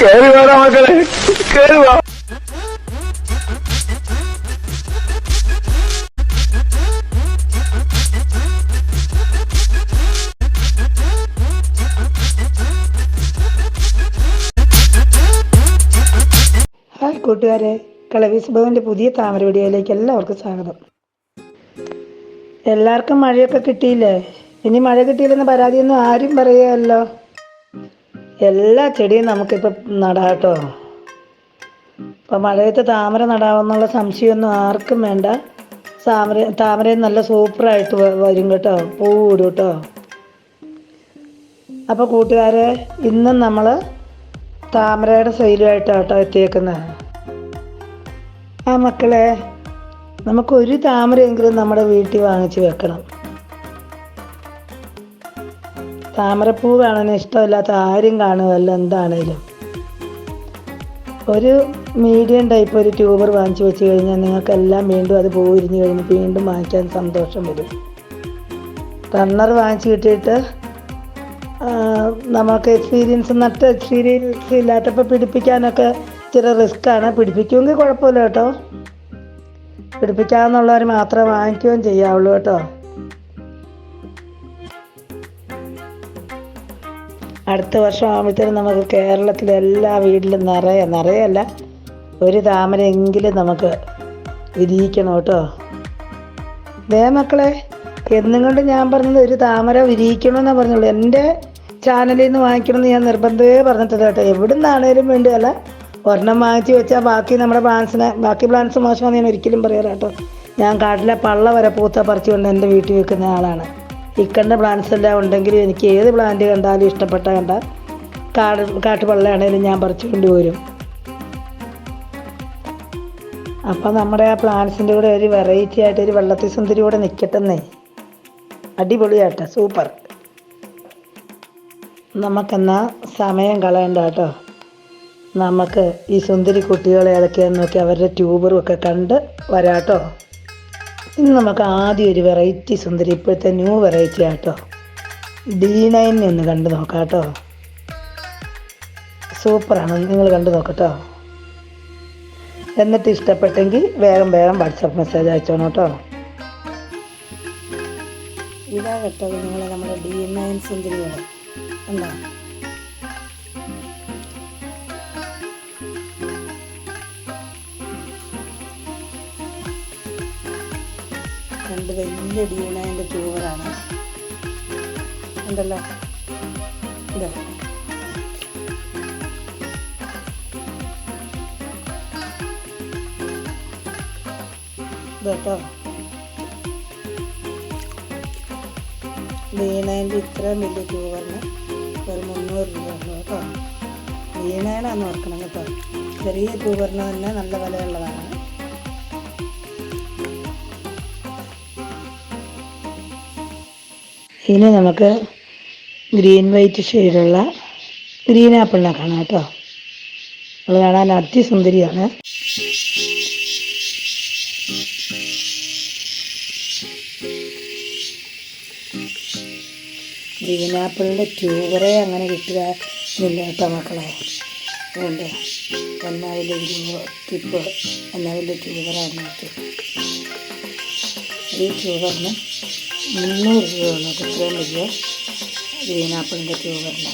കേറി വാടാ മക്കളെ. കേറി ഹായ് കൂട്ടുകാരെ. കളവീസ് ഭവന്റെ പുതിയ താമര വീഡിയോയിലേക്ക് എല്ലാവർക്കും സ്വാഗതം. എല്ലാവർക്കും മഴയൊക്കെ കിട്ടിയില്ലേ? ഇനി മഴ കിട്ടിയില്ലെന്ന് പരാതിയൊന്നും ആരും പറയുകയല്ലോ എല്ലാ ചെടിയും നമുക്കിപ്പോൾ കേട്ടോ ഇപ്പം മഴയത്ത് താമര നടാമെന്നുള്ള സംശയമൊന്നും ആർക്കും വേണ്ട. താമര താമരയും നല്ല സൂപ്പറായിട്ട് വരും കേട്ടോ. പൂവിടും കേട്ടോ. അപ്പോൾ കൂട്ടുകാരെ ഇന്നും നമ്മൾ താമരയുടെ ശൈലിയായിട്ടാണ് കേട്ടോ എത്തിയേക്കുന്നത് ആ മക്കളെ നമുക്കൊരു താമരയെങ്കിലും നമ്മുടെ വീട്ടിൽ വാങ്ങിച്ച് വെക്കണം. താമരപ്പൂ കാണാൻ ഇഷ്ടമില്ലാത്ത ആരും കാണുമല്ല എന്താണേലും. ഒരു മീഡിയം ടൈപ്പ് ഒരു ട്യൂബർ വാങ്ങിച്ചു വെച്ച് കഴിഞ്ഞാൽ നിങ്ങൾക്കെല്ലാം വീണ്ടും അത് പോയിരിഞ്ഞ് കഴിഞ്ഞ് വീണ്ടും വാങ്ങിക്കാൻ സന്തോഷം വരും. റണ്ണർ വാങ്ങിച്ച് കിട്ടിയിട്ട് നമുക്ക് എക്സ്പീരിയൻസ് നട്ട് എക്സ്പീരിയൻസ് ഇല്ലാത്തപ്പോൾ പിടിപ്പിക്കാനൊക്കെ ഇച്ചിരി റിസ്ക്കാണ് പിടിപ്പിക്കുമെങ്കിൽ കുഴപ്പമില്ല കേട്ടോ. പിടിപ്പിക്കാമെന്നുള്ളവർ മാത്രമേ വാങ്ങിക്കുകയും ചെയ്യാവുള്ളൂ കേട്ടോ. അടുത്ത വർഷം ആകുമ്പോഴത്തേനും നമുക്ക് കേരളത്തിലെ എല്ലാ വീട്ടിലും നിറയെ നിറയല്ല ഒരു താമരയെങ്കിലും നമുക്ക് വിരിയിക്കണം കേട്ടോ. ദേ മക്കളെ എന്നും കൊണ്ട് ഞാൻ പറഞ്ഞത് ഒരു താമര വിരിയിക്കണമെന്നാ പറഞ്ഞുള്ളൂ. എന്റെ ചാനലിൽ നിന്ന് വാങ്ങിക്കണമെന്ന് ഞാൻ നിർബന്ധമേ പറഞ്ഞിട്ടില്ല കേട്ടോ. എവിടെ നിന്നാണേലും വേണ്ടിയല്ല ഒരെണ്ണം വാങ്ങിച്ച് വെച്ചാൽ ബാക്കി നമ്മുടെ പ്ലാൻസിനെ ബാക്കി പ്ലാൻസ് മോശമാണെന്ന് ഞാൻ ഒരിക്കലും പറയാറ് കേട്ടോ. ഞാൻ കാട്ടിലെ പള്ള വരെ പൂത്ത പറിച്ചുകൊണ്ട് എന്റെ വീട്ടിൽ വെക്കുന്ന ആളാണ്. ഇക്കണ്ട പ്ലാന്റ്സ് എല്ലാം ഉണ്ടെങ്കിലും എനിക്ക് ഏത് പ്ലാന്റ് കണ്ടാലും ഇഷ്ടപ്പെട്ട കണ്ട കാട് കാട്ടുപള്ളയാണേലും ഞാൻ പറിച്ചു കൊണ്ടുപോരും അപ്പം നമ്മുടെ ആ പ്ലാന്റ്സിന്റെ കൂടെ ഒരു വെറൈറ്റി ആയിട്ട് ഒരു വെള്ളത്തി സുന്ദരി കൂടെ നിൽക്കട്ടെന്നേ അടിപൊളിയാട്ടെ സൂപ്പർ നമുക്കെന്നാ സമയം കളയണ്ട കേട്ടോ. നമുക്ക് ഈ സുന്ദരി കുട്ടികളെ ഏതൊക്കെയാന്ന് നോക്കി അവരുടെ ട്യൂബറും ഒക്കെ കണ്ട് വരാട്ടോ. ഇന്ന് നമുക്ക് ആദ്യം ഒരു വെറൈറ്റി സുന്ദരി ഇപ്പോഴത്തെ new variety auto. D nine ഒന്ന് കണ്ടു നോക്കാം കേട്ടോ. സൂപ്പറാണ് നിങ്ങൾ കണ്ടു നോക്കട്ടോ എന്നിട്ട് ഇഷ്ടപ്പെട്ടെങ്കിൽ വേഗം വേഗം വാട്സപ്പ് മെസ്സേജ് അയച്ചോണം കേട്ടോ. ഇതാ കേട്ടോ നിങ്ങൾ നമ്മുടെ ഡി നയൻ സുന്ദരികൾ ഉണ്ടോ വലിയ ഡി നയന്റെ ട്യൂബറാണ് ഉണ്ടല്ലോ? ഇതാ. ഇതാട്ടോ. വീണേന്റെ ഇത്രയും വലിയ ട്യൂബറിന് ഒരു മുന്നൂറ് രൂപ ഉള്ളൂ കേട്ടോ. വീണേനാന്ന് ഓർക്കണം കേട്ടോ. ചെറിയ ട്യൂബറിന് തന്നെ നല്ല വിലയുള്ളതാണ്. ഇനി നമുക്ക് ഗ്രീൻ വൈറ്റ് ഷെയ്ഡുള്ള ഗ്രീൻ ആപ്പിളിനെ കാണാം കേട്ടോ. അത് കാണാൻ അതിസുന്ദരിയാണ് ഗ്രീൻ ആപ്പിളിന്റെ ട്യൂബറേ അങ്ങനെ കിട്ടുക ഇല്ല കേട്ടോ മക്കളെ. അതുകൊണ്ട് എന്നാവിലെ വലിയ ഗ്രൂ ടിപ്പ് എന്നാവിലെ ട്യൂബറാണ് ഈ ട്യൂബറിന് മുന്നൂറ് രൂപയാണ് ഇത്രയും വലിയ ഗ്രീൻ ആപ്പിളിന്റെ ട്യൂബറിന്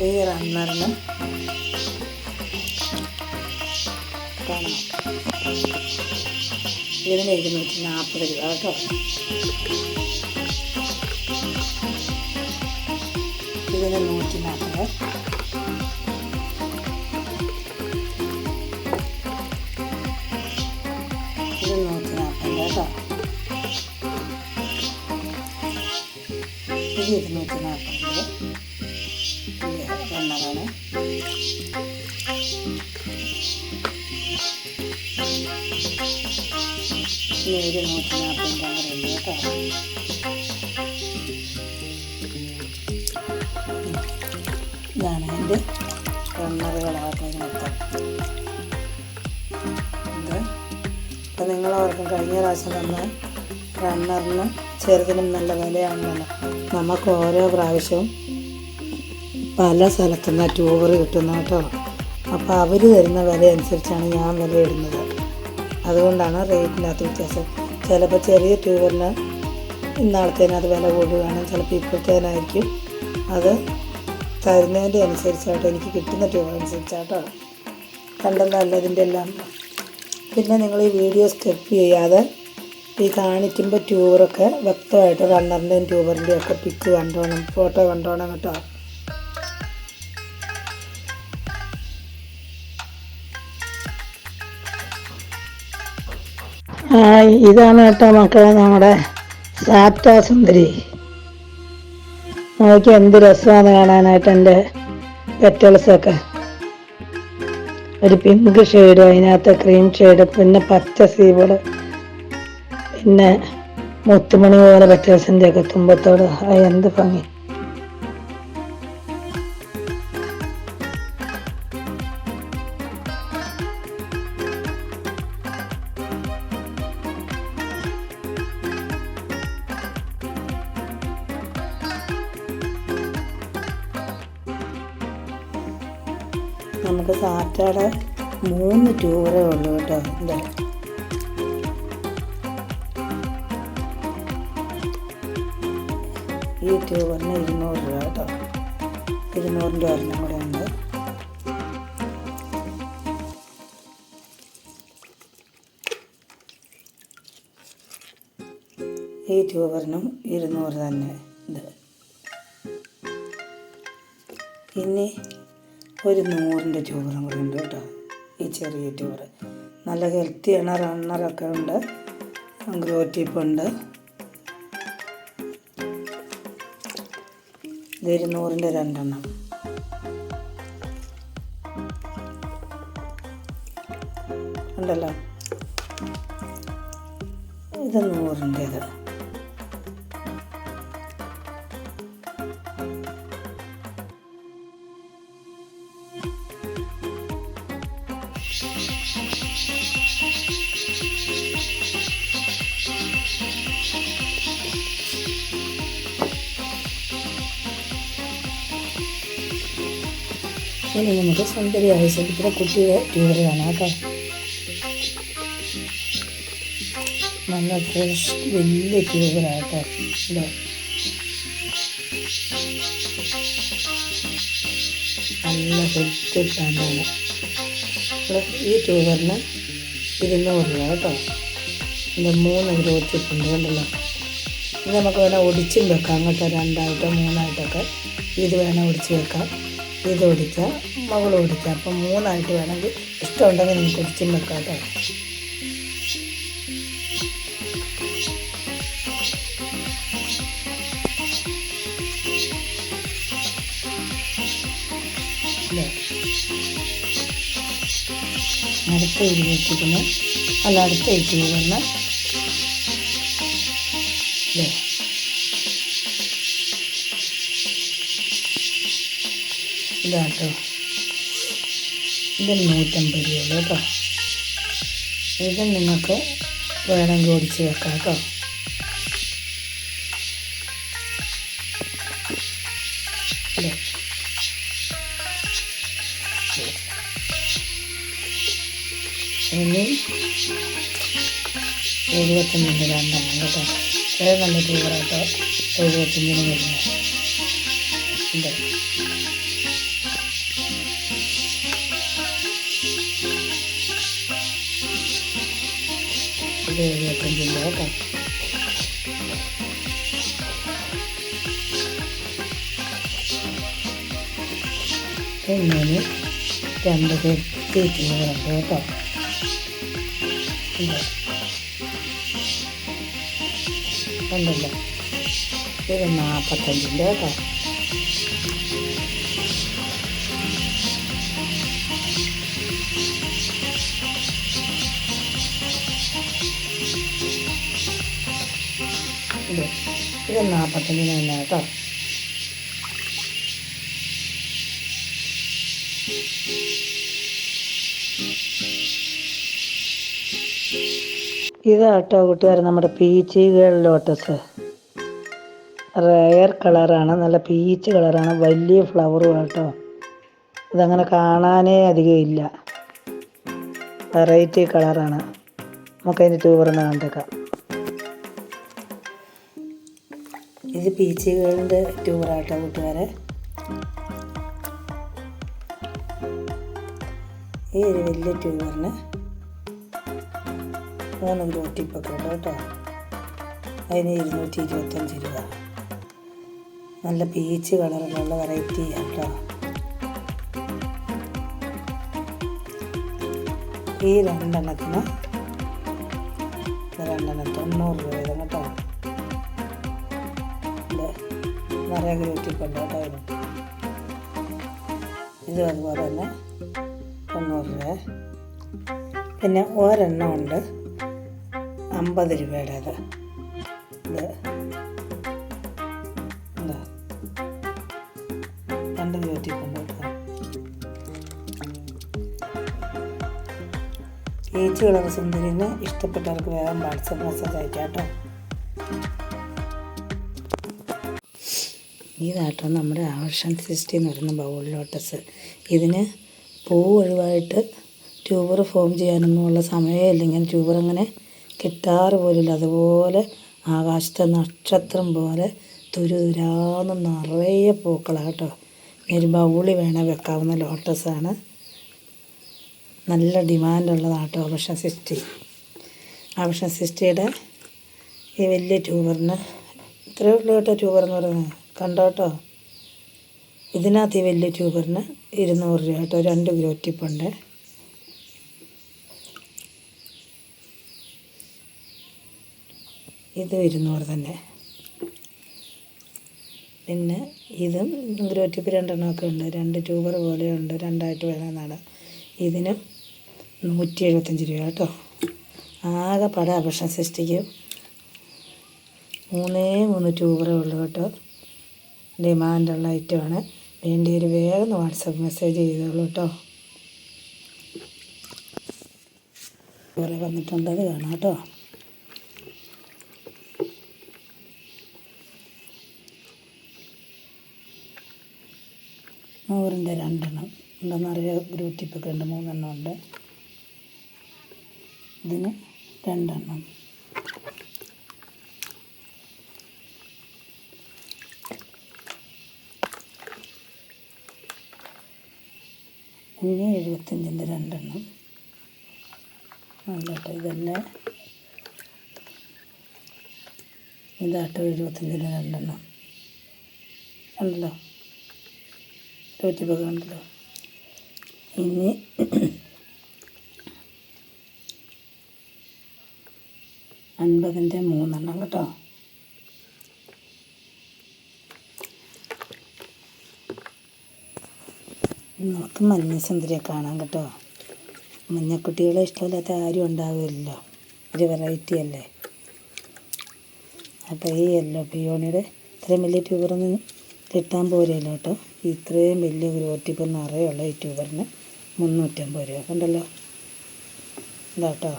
ഈ റണ്ണറിന് ഇതിന് ഇരുന്നൂറ്റി നാൽപ്പത് രൂപ കേട്ടോ. ഇതിന് നൂറ്റി നാൽപ്പത് ഇരുന്നൂറ്റി നാൽപ്പത് എണ്ണമാണ് ഇനി ഒരു നൂറ്റി നാൽപ്പത് ഉണ്ട് കേട്ടോ ഇതാണ് എന്റെ റണ്ണറുകളാകട്ടെ മൊത്തം ഇത് ഇപ്പം നിങ്ങളോർക്കും കഴിഞ്ഞ പ്രാവശ്യം തന്ന റണ്ണറിന് ചെറുതിനും നല്ല വിലയാണല്ലോ നമുക്ക് ഓരോ പ്രാവശ്യവും പല സ്ഥലത്തുനിന്ന് ട്യൂബർ കിട്ടുന്ന കേട്ടോ. അപ്പോൾ അവർ തരുന്ന വില അനുസരിച്ചാണ് ഞാൻ വില ഇടുന്നത് അതുകൊണ്ടാണ് റേറ്റിനകത്ത് വ്യത്യാസം. ചിലപ്പോൾ ചെറിയ ട്യൂബറിന് ഇന്നാളത്തേന് അത് വില കൂടുകയാണ്. ചിലപ്പോൾ ഇപ്പോഴത്തേനായിരിക്കും അത് തരുന്നതിന്റെ അനുസരിച്ചാട്ടോ എനിക്ക് കിട്ടുന്ന ട്യൂബർ അനുസരിച്ചാട്ടോ. കണ്ടല്ലോ അല്ല ഇതിന്റെ എല്ലാം. പിന്നെ നിങ്ങൾ ഈ വീഡിയോ സ്കിപ്പ് ചെയ്യാതെ ഈ കാണിക്കുമ്പോൾ ട്യൂബറൊക്കെ വ്യക്തമായിട്ട് റണ്ണറിന്റെയും ട്യൂബറിന്റെയും ഒക്കെ പിക്ക് കണ്ടോണം ഫോട്ടോ കണ്ടോണം കേട്ടോ. ഇതാണ് കേട്ടോ മക്കളെ നമ്മുടെ സാറ്റ സുന്ദരി നോക്കി എന്ത് രസമാണ് കാണാനായിട്ട് എന്റെ പെറ്റൽസൊക്കെ ഒരു പിങ്ക് ഷെയ്ഡ് അതിനകത്ത് ക്രീം ഷെയ്ഡ് പിന്നെ പച്ച സീബിൾ പിന്നെ മുത്തുമണി പോലെ പെറ്റൽസിന്റെ ഒക്കെ തുമ്പത്തോട് എന്ത് ഭംഗി. നമുക്ക് സാറ്റയുടെ മൂന്ന് ടൂറേ ഉള്ളൂ കേട്ടോ. എന്താ ഈ ട്യൂബറിന് ഇരുന്നൂറ് രൂപ കേട്ടോ. ഇരുന്നൂറിന്റെ ഒരെണ്ണം കൂടെ ഉണ്ട്. ഈ ട്യൂബറിനും ഇരുന്നൂറ് തന്നെ ഇത്. ഇനി ഒരു നൂറിന്റെ ട്യൂബറും കൂടെ ഉണ്ട് കേട്ടോ ഈ ചെറിയ ട്യൂബർ നല്ല ഹെൽത്തി ആണ് റണ്ണറൊക്കെ ഉണ്ട്? ഗ്രോ ടിപ്പുണ്ട് ഇത് ഇരുന്നൂറിന്റെ രണ്ടെണ്ണം. ഉണ്ടല്ലോ? ഇത് നൂറിന്റേത്. ഇനി നമുക്ക് സുന്ദരിയായ ശരിക്കും കുട്ടിയുടെ ട്യൂബർ കാണാം കേട്ടോ. നല്ല ഫ്രഷ് വലിയ ട്യൂബറാട്ടോ ഇതോ. നല്ല ഹെൽത്ത് പ്ലാന്റാണ് ഈ ട്യൂബറിന് ഇരുന്നൂറ് രൂപ കേട്ടോ. എന്റെ മൂന്ന് ഗ്രോത്തിട്ടുണ്ട് കണ്ടല്ലോ. ഇത് നമുക്ക് വേണേൽ ഒടിച്ചും വെക്കാം കേട്ടോ. രണ്ടായിട്ടോ മൂന്നായിട്ടൊക്കെ ഇത് വേണേൽ ഒടിച്ച് വെക്കാം. ഇത് ഒടിക്കാം മകൾ ഒടിക്കാം അപ്പം മൂന്നായിട്ട് വേണമെങ്കിൽ ഇഷ്ടമുണ്ടെങ്കിൽ നമുക്ക് ഒടിച്ചും വെക്കാം കേട്ടോ? അടുത്ത ഇരി വെച്ചിരിക്കുന്ന അല്ല അടുത്ത ഇത് വന്ന് ഇല്ലേ? ഇതാട്ടോ. ഇത് നൂറ്റമ്പത് രൂപ കേട്ടോ. ഇത് നിങ്ങൾക്ക് വേണമെങ്കിൽ ഓടിച്ച് വെക്കാം കേട്ടോ? ഇനി എഴുപത്തഞ്ചിന്റെ രണ്ടാണ് കേട്ടോ. വളരെ നല്ല ടൂറാട്ടോ എഴുപത്തഞ്ചിന് വരുന്നത്. ഉണ്ട് ഇത് എഴുപത്തഞ്ചിന്റെ കേട്ടോ ഇങ്ങനെ രണ്ട് ടൂറുണ്ട് കേട്ടോ. ഉണ്ട് ഉണ്ടല്ലോ. ഇത് നാൽപ്പത്തഞ്ചിന്റെ കേട്ടോ. ഇത് ഇത് നാൽപ്പത്തഞ്ചിന് തന്നെ കേട്ടോ. ഇതാട്ടോ കൂട്ടുകാർ നമ്മുടെ പീച്ച് ലോട്ടസ് റയർ കളറാണ് നല്ല പീച്ച് കളറാണ് വലിയ ഫ്ലവറും കേട്ടോ ഇതങ്ങനെ കാണാനേ അധികം ഇല്ല. വെറൈറ്റി കളറാണ്. നമുക്കതിന്റെ ട്യൂബറൊന്ന് കണ്ടേക്കാം. ഇത് പീച്ച് ഗേളിന്റെ ടൂറാട്ടോ കൂട്ടുകാരെ. ഈ ഒരു വലിയ ട്യൂബറിന് മൂന്ന് കിലോ ടിപ്പൊക്കെ ഉണ്ട് കേട്ടോ. അതിന് ഇരുന്നൂറ്റി ഇരുപത്തഞ്ച് രൂപ. നല്ല പീച്ച് കളറിലുള്ള വെറൈറ്റി കേട്ടോ. ഈ രണ്ടെണ്ണത്തിന് രണ്ടെണ്ണം തൊണ്ണൂറ് രൂപ നിറയെ കിലോ ടിപ്പുണ്ട് കേട്ടോ ഇതും അതുപോലെ തന്നെ തൊണ്ണൂറ് രൂപ പിന്നെ ഒരെണ്ണം ഉണ്ട്. അമ്പത് രൂപയുടേത് ഇത് എന്താ? രണ്ട് ബ്യൂട്ടിക്കുണ്ട് കേട്ടോ ചേച്ചി സുന്ദരിന് ഇഷ്ടപ്പെട്ടവർക്ക് വേഗം വാട്സപ്പ് മെസ്സേജ് അയക്കാം കേട്ടോ. ഇതാട്ടോ നമ്മുടെ ആവർഷൻ സിസ്റ്റി എന്ന് പറയുന്ന ബൗൾ ലോട്ടസ് ഇതിന് പൂ ഒഴിവായിട്ട് ട്യൂബർ ഫോം ചെയ്യാനൊന്നുമുള്ള സമയമില്ല ഇങ്ങനെ ട്യൂബർ അങ്ങനെ കിട്ടാറ് പോലില്ല അതുപോലെ ആകാശത്തെ നക്ഷത്രം പോലെ തുരുതുരാന്ന് നിറയെ പൂക്കളാണ് കേട്ടോ. ഒരു ബൗളി വേണേൽ വെക്കാവുന്ന ലോട്ടസാണ് നല്ല ഡിമാൻഡുള്ളതാണ് കേട്ടോ ഓപ്ഷൻ സിസ്റ്റി ഓപ്ഷൻ സിസ്റ്റിയുടെ ഈ വലിയ ട്യൂബറിന് ഇത്രയേ ഉള്ളൂ കേട്ടോ ട്യൂബർ എന്ന് പറയുന്നത്. കണ്ടോ കേട്ടോ ഇതിനകത്ത് ഈ വലിയ ട്യൂബറിന് ഇരുന്നൂറ് രൂപ കേട്ടോ. രണ്ട് കിലോ ടിപ്പുണ്ട് ഇത് ഇരുന്നൂറ് തന്നെ. പിന്നെ ഇതും ഗ്രോറ്റിപ്പ് രണ്ടെണ്ണമൊക്കെ ഉണ്ട്. രണ്ട് ട്യൂബർ പോലെയുണ്ട് രണ്ടായിട്ട് വേണമെന്നാണ്. ഇതിനും നൂറ്റി എഴുപത്തഞ്ച് രൂപ കേട്ടോ. ആകെ പട അപേക്ഷ സൃഷ്ടിക്കും. മൂന്നേ മൂന്ന് ട്യൂബറേ ഉള്ളൂ കേട്ടോ. ഡിമാൻഡുള്ള ഐറ്റമാണ്. വേണ്ടി ഒരു വേഗം വാട്സപ്പ് മെസ്സേജ് ചെയ്തോളൂ കേട്ടോ കുറേ വന്നിട്ടുണ്ട് അത് കാണാം കേട്ടോ നൂറിന്റെ രണ്ടെണ്ണം. ഉണ്ടെന്ന് ഗ്രൂപ്പ് ടിപ്പൊക്കെ ഉണ്ട്. മൂന്നെണ്ണം ഉണ്ട്. ഇതിന് രണ്ടെണ്ണം. ഇനി എഴുപത്തഞ്ചിന്റെ രണ്ടെണ്ണം. അല്ലാട്ടോ ഇതന്നെ ഇതാട്ടോ എഴുപത്തഞ്ചിന്റെ രണ്ടെണ്ണം. ഉണ്ടല്ലോ ഇരുപത്തി ഉണ്ടല്ലോ ഇനി അൻപതിന്റെ മൂന്നെണ്ണം കേട്ടോ. നമുക്ക് മഞ്ഞ സുന്ദരിയെ കാണാം കേട്ടോ. മഞ്ഞക്കുട്ടികളെ ഇഷ്ടമില്ലാത്ത ആരും ഉണ്ടാവില്ലല്ലോ. ഒരു വെറൈറ്റി അല്ലേ? അപ്പോൾ ഈ യെല്ലോ പിയോണിയുടെ ഇത്രയും വലിയ ട്യൂബറൊന്നും കിട്ടാൻ പോരല്ലോ കേട്ടോ. ഇത്രയും വലിയ ഗ്രോട്ടിപ്പ് നിറയുള്ള ഈ ട്യൂബറിന് മുന്നൂറ്റമ്പത് രൂപ കണ്ടല്ലോ. ഇതാട്ടോ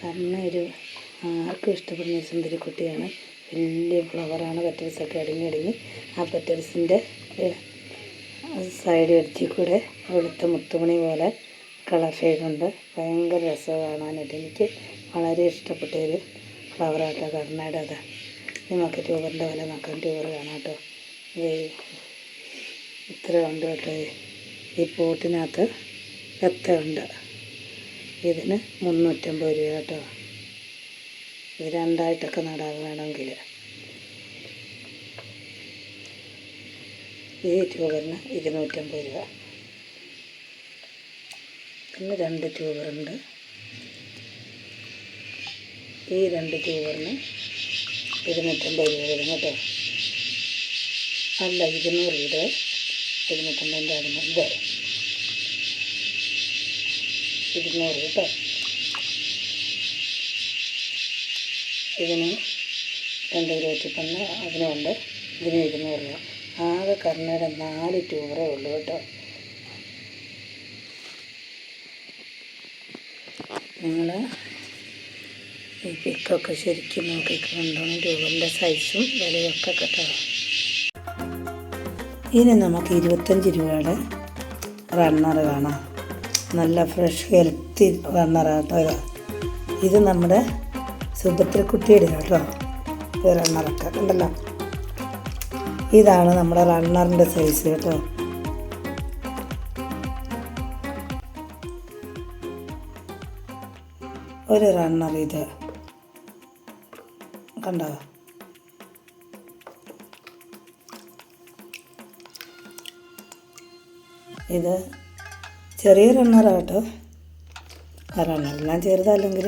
കാരണം ഒരു ആർക്കും ഇഷ്ടപ്പെടുന്ന ഒരു സുന്ദരിക്കുട്ടിയാണ് വലിയ ഫ്ലവറാണ് പെറ്റൽസൊക്കെ അടങ്ങി അടങ്ങി ആ പെറ്റൽസിന്റെ സൈഡ് എടുത്തി കൂടെ വെളുത്ത മുത്തുമണി പോലെ കളർ ഷെയ്ഡുണ്ട്. ഭയങ്കര രസം കാണാനായിട്ട്. എനിക്ക് വളരെ ഇഷ്ടപ്പെട്ട ഒരു ഫ്ലവറാട്ടോ കർണാടക. അതാ നമുക്ക് ട്യൂബറിന്റെ വില നോക്കാം ട്യൂബർ കാണാം കേട്ടോ ഇത്ര ഉണ്ട് കേട്ടോ. ഈ പോട്ടിനകത്ത് എത്ര ഉണ്ട് ഇതിന് മുന്നൂറ്റമ്പത് രൂപ കേട്ടോ. ഇത് രണ്ടായിട്ടൊക്കെ നടാൻ വേണമെങ്കിൽ. ഈ ട്യൂബറിന് ഇരുന്നൂറ്റമ്പത് രൂപ. പിന്നെ രണ്ട് ട്യൂബറുണ്ട്. ഈ രണ്ട് ട്യൂബറിന് ഇരുന്നൂറ്റമ്പത് രൂപ വരും കേട്ടോ. അല്ല ഇരുന്നൂറ് രൂപ. ഇരുന്നൂറ്റമ്പതിന്റെ ഇത് ഇരുന്നൂറ് കേട്ടോ ഇതിന് രണ്ട് ഇരുപത്തിപ്പണ്ണ് അതിനുണ്ട് ഇതിന് ഇരുന്നൂറ് രൂപ ആകെ കർണയുടെ നാല് ട്യൂബറേ ഉള്ളൂ കേട്ടോ. നിങ്ങൾ ഈ പിക്കൊക്കെ ശരിക്കും നോക്കിക്കൊണ്ടോ ട്യൂബറിന്റെ സൈസും വിലയൊക്കെ കേട്ടോ. ഇനി നമുക്ക് ഇരുപത്തഞ്ച് രൂപയുടെ റണ്ണർ കാണാം. നല്ല ഫ്രഷ് ഹെൽത്തി റണ്ണറാട്ടോ ഇത് നമ്മുടെ സുഭദ്രക്കുട്ടിയുടെ കേട്ടോ. ഇത് റണ്ണറൊക്കെ ഉണ്ടല്ലോ ഇതാണ് നമ്മുടെ റണ്ണറിന്റെ സൈസ് കേട്ടോ. ഒരു റണ്ണർ ഇത്. കണ്ടോ? ഇത് ചെറിയ റണ്ണറാട്ടോ ആ റണ്ണറെല്ലാം ചെറുതല്ലെങ്കിൽ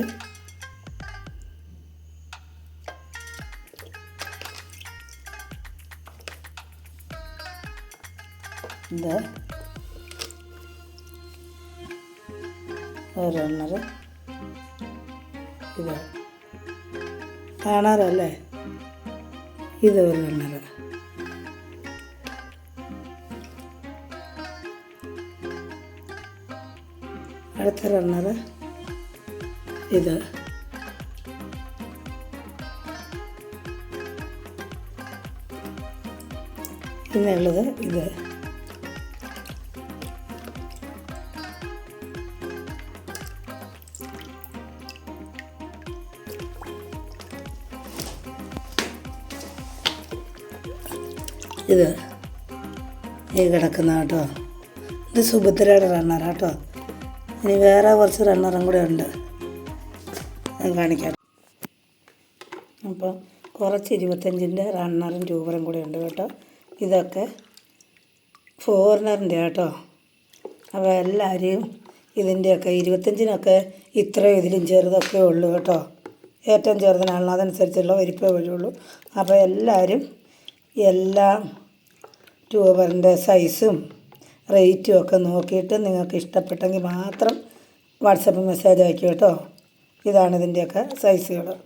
ഇത്. ഒരു റണ്ണർ ഇത്. കാണാറല്ലേ? ഇത് ഒരു റണ്ണർ അടുത്ത റണ്ണർ ഇത്. ഇന്നുള്ളത് ഇത്. ഈ കിടക്കുന്ന കേട്ടോ. ഇത് സുഭദ്രയുടെ റണ്ണറാണ് കേട്ടോ ഇനി വേറെ കുറച്ച് റണ്ണറും കൂടെ ഉണ്ട്. ഞാൻ കാണിക്കാം. അപ്പോൾ കുറച്ച് ഇരുപത്തഞ്ചിന്റെ റണ്ണറും ട്യൂബറും കൂടെ ഉണ്ട് കേട്ടോ. ഇതൊക്കെ ഫോറിനറിന്റെ കേട്ടോ. അപ്പോൾ എല്ലാവരെയും ഇതിന്റെയൊക്കെ ഇരുപത്തഞ്ചിനൊക്കെ ഇത്രയും ഇതിലും ചെറുതൊക്കെ ഉള്ളൂ കേട്ടോ. ഏറ്റവും ചെറുതിനാണല്ലോ. അതനുസരിച്ചുള്ള വരിപ്പേ വഴിയുള്ളൂ. അപ്പോൾ എല്ലാവരും എല്ലാം ട്യൂബറിന്റെ സൈസും റേറ്റും ഒക്കെ നോക്കിയിട്ട് നിങ്ങൾക്ക് ഇഷ്ടപ്പെട്ടെങ്കിൽ മാത്രം വാട്സപ്പ് മെസ്സേജ് അയക്കും കേട്ടോ. ഇതാണ് ഇതിന്റെയൊക്കെ സൈസുകൾ.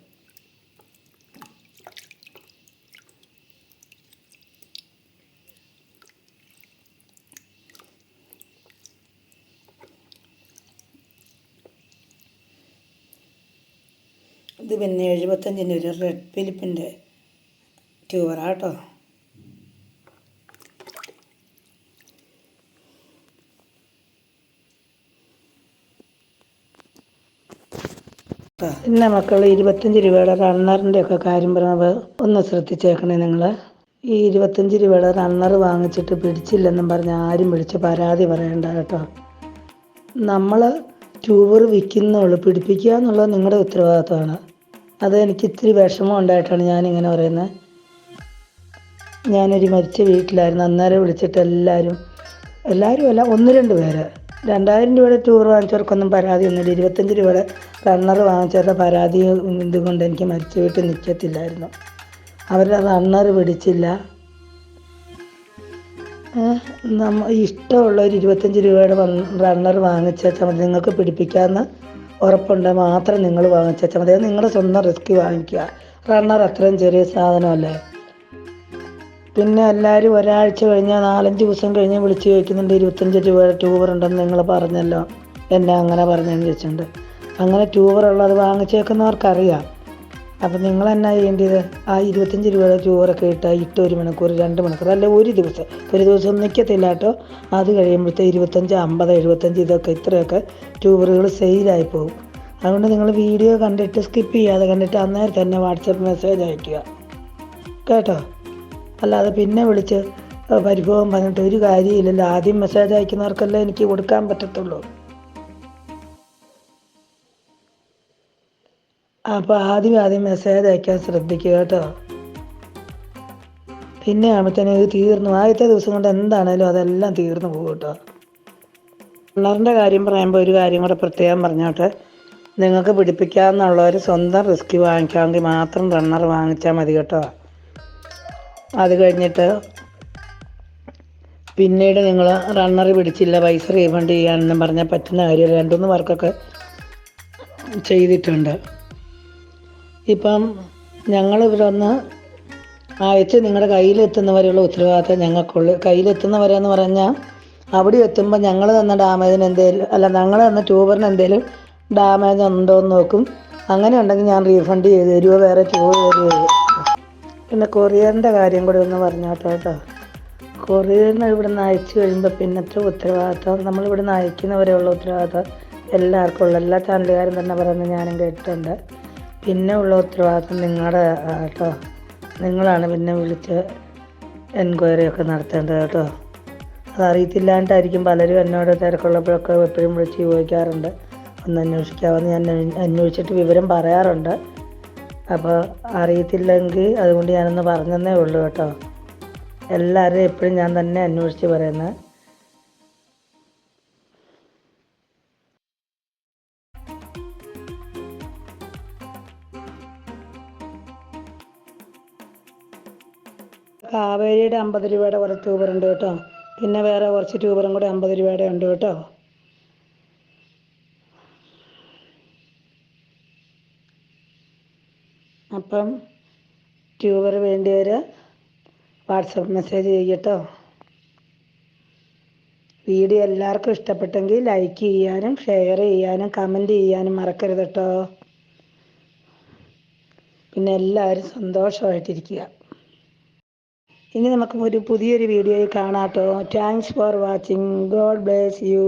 ഇത് പിന്നെ എഴുപത്തഞ്ചിന്റെ ഒരു റെഡ് ഫിലിപ്പിന്റെ ട്യൂബറാട്ടോ പിന്നെ മക്കൾ ഇരുപത്തഞ്ച് രൂപയുടെ റണ്ണറിന്റെ ഒക്കെ കാര്യം പറഞ്ഞത് ഒന്ന് ശ്രദ്ധിച്ചേക്കണേ നിങ്ങൾ ഈ ഇരുപത്തഞ്ച് രൂപയുടെ റണ്ണർ വാങ്ങിച്ചിട്ട് പിടിച്ചില്ലെന്നും പറഞ്ഞ് ആരും വിളിച്ച് പരാതി പറയണ്ട കേട്ടോ. നമ്മൾ ട്യൂബർ വിൽക്കുന്നുള്ളൂ പിടിപ്പിക്കുക എന്നുള്ളത് നിങ്ങളുടെ ഉത്തരവാദിത്തമാണ് അത് എനിക്ക് ഇത്തിരി വിഷമം ഉണ്ടായിട്ടാണ് ഞാനിങ്ങനെ പറയുന്നത് ഞാനൊരു മരിച്ച വീട്ടിലായിരുന്നു അന്നേരം വിളിച്ചിട്ട് എല്ലാവരും എല്ലാവരും അല്ല ഒന്ന് രണ്ട് പേര്. രണ്ടായിരം രൂപയുടെ ടൂർ വാങ്ങിച്ചവർക്കൊന്നും പരാതിയൊന്നുമില്ല. ഇരുപത്തഞ്ച് രൂപയുടെ റണ്ണർ വാങ്ങിച്ചവരുടെ പരാതി ഇതുകൊണ്ട് എനിക്ക് മരിച്ചു വീട്ടിൽ നിൽക്കത്തില്ലായിരുന്നു അവരുടെ റണ്ണർ പിടിച്ചില്ല. നമ്മ ഇഷ്ടമുള്ള ഒരു ഇരുപത്തഞ്ച് രൂപയുടെ റണ്ണർ വാങ്ങിച്ചാൽ മതി. നിങ്ങൾക്ക് പിടിപ്പിക്കാമെന്ന് ഉറപ്പുണ്ട്. മാത്രം നിങ്ങൾ വാങ്ങിച്ചാൽ മതി. നിങ്ങളുടെ സ്വന്തം റിസ്ക് വാങ്ങിക്കുക. റണ്ണർ അത്രയും ചെറിയ സാധനമല്ലേ? പിന്നെ എല്ലാവരും ഒരാഴ്ച കഴിഞ്ഞാൽ നാലഞ്ച് ദിവസം കഴിഞ്ഞ് വിളിച്ച് ചോദിക്കുന്നുണ്ട് ഇരുപത്തഞ്ച് രൂപയുടെ ട്യൂബർ ഉണ്ടെന്ന് നിങ്ങൾ പറഞ്ഞല്ലോ. എന്നെ അങ്ങനെ പറഞ്ഞെന്ന് ചോദിച്ചിട്ടുണ്ട്. അങ്ങനെ ട്യൂബർ ഉള്ളത് വാങ്ങിച്ചേക്കുന്നവർക്കറിയാം. അപ്പം നിങ്ങൾ എന്നാ ചെയ്യേണ്ടത്? ആ ഇരുപത്തഞ്ച് രൂപയുടെ ട്യൂബറൊക്കെ ഇട്ടാൽ ഇട്ട് ഒരു മണിക്കൂർ രണ്ട് മണിക്കൂർ അല്ല ഒരു ദിവസം. ഒരു ദിവസം നിൽക്കത്തില്ല കേട്ടോ. അത് കഴിയുമ്പോഴത്തെ ഇരുപത്തഞ്ച് അമ്പത് എഴുപത്തഞ്ച് ഇതൊക്കെ ഇത്രയൊക്കെ ട്യൂബറുകൾ സെയിലായി പോകും. അതുകൊണ്ട് നിങ്ങൾ വീഡിയോ കണ്ടിട്ട് സ്കിപ്പ് ചെയ്യാതെ കണ്ടിട്ട് അന്നേരം തന്നെ വാട്സപ്പ് മെസ്സേജ് അയയ്ക്കുക കേട്ടോ? അല്ലാതെ പിന്നെ വിളിച്ച് പരിഭവം പറഞ്ഞിട്ട് ഒരു കാര്യമില്ലല്ലോ. ആദ്യം മെസ്സേജ് അയക്കുന്നവർക്കല്ലേ എനിക്ക് കൊടുക്കാൻ പറ്റത്തുള്ളൂ. അപ്പോൾ ആദ്യം ആദ്യം മെസ്സേജ് അയക്കാൻ ശ്രദ്ധിക്കുക കേട്ടോ. പിന്നെ ആകുമ്പോഴത്തേനും ഇത് തീർന്നു. ആദ്യത്തെ ദിവസം കൊണ്ട് എന്താണേലും അതെല്ലാം തീർന്നു പോകും കേട്ടോ. പിള്ളേറിന്റെ കാര്യം പറയുമ്പോൾ ഒരു കാര്യം കൂടെ പ്രത്യേകം പറഞ്ഞോട്ടെ. നിങ്ങൾക്ക് പിടിപ്പിക്കാമെന്നുള്ളവർ സ്വന്തം റിസ്ക് വാങ്ങിക്കാമെങ്കിൽ മാത്രം റണ്ണർ വാങ്ങിച്ചാൽ മതി കേട്ടോ. അത് കഴിഞ്ഞിട്ട് പിന്നീട് നിങ്ങൾ റണ്ണറി പിടിച്ചില്ല പൈസ റീഫണ്ട് ചെയ്യാനെന്നും പറഞ്ഞാൽ പറ്റുന്ന കാര്യം രണ്ടുമൂന്ന് വർക്കൊക്കെ ചെയ്തിട്ടുണ്ട്. ഇപ്പം ഞങ്ങൾ ഒന്ന് അയച്ച് നിങ്ങളുടെ കയ്യിലെത്തുന്നവരെയുള്ള ഉത്തരവാദിത്തം ഞങ്ങൾക്കുള്ളു. കയ്യിലെത്തുന്നവരെന്ന് പറഞ്ഞാൽ അവിടെ എത്തുമ്പോൾ ഞങ്ങൾ തന്ന ഡാമേജിന് എന്തെങ്കിലും അല്ല ഞങ്ങൾ തന്ന ട്യൂബറിന് എന്തെങ്കിലും ഡാമേജ് ഉണ്ടോ എന്ന് നോക്കും. അങ്ങനെ ഉണ്ടെങ്കിൽ ഞാൻ റീഫണ്ട് ചെയ്ത് തരുമോ വേറെ ട്യൂബ് തരുമോ പിന്നെ കൊറിയറിന്റെ കാര്യം കൂടി ഒന്ന് പറഞ്ഞോട്ടോ കേട്ടോ. കൊറിയറിന് നിന്ന് അയച്ചു കഴിയുമ്പോൾ പിന്നത്തെ ഉത്തരവാദിത്തം നമ്മളിവിടെ നിന്ന് അയക്കുന്നവരെയുള്ള ഉത്തരവാദിത്തം എല്ലാവർക്കും ഉള്ള എല്ലാ ചാനലുകാരും തന്നെ പറയുന്നത് ഞാനും കേട്ടിട്ടുണ്ട്. പിന്നെ ഉള്ള ഉത്തരവാദിത്തം നിങ്ങളുടെ കേട്ടോ. നിങ്ങളാണ് പിന്നെ വിളിച്ച് എൻക്വയറി ഒക്കെ നടത്തേണ്ടത് കേട്ടോ. അത് അറിയത്തില്ലാണ്ടായിരിക്കും പലരും എന്നോട് തിരക്കുള്ളപ്പോഴൊക്കെ എപ്പോഴും വിളിച്ച് ചോദിക്കാറുണ്ട്. ഒന്ന് അന്വേഷിക്കാമെന്ന് ഞാൻ അന്വേഷിച്ചിട്ട് വിവരം പറയാറുണ്ട്. അപ്പോൾ അറിയത്തില്ലെങ്കിൽ അതുകൊണ്ട് ഞാനൊന്ന് പറഞ്ഞതേ ഉള്ളൂ കേട്ടോ. എല്ലാവരും എപ്പോഴും ഞാൻ തന്നെ അന്വേഷിച്ച് പറയുന്നത് കാവേരിയുടെ അമ്പത് രൂപയുടെ കുറച്ച് ട്യൂബറുണ്ട് കേട്ടോ. പിന്നെ വേറെ കുറച്ച് ട്യൂബറും കൂടെ അമ്പത് രൂപയുടെ ഉണ്ട് കേട്ടോ. അപ്പം ട്യൂബർ വേണ്ടിയവർ വാട്സപ്പ് മെസ്സേജ് ചെയ്യട്ടോ. വീഡിയോ എല്ലാവർക്കും ഇഷ്ടപ്പെട്ടെങ്കിൽ ലൈക്ക് ചെയ്യാനും ഷെയർ ചെയ്യാനും കമന്റ് ചെയ്യാനും മറക്കരുത് കേട്ടോ പിന്നെ എല്ലാവരും സന്തോഷമായിട്ടിരിക്കുക. ഇനി നമുക്ക് ഒരു പുതിയൊരു വീഡിയോയിൽ കാണാം കേട്ടോ thanks for watching God bless you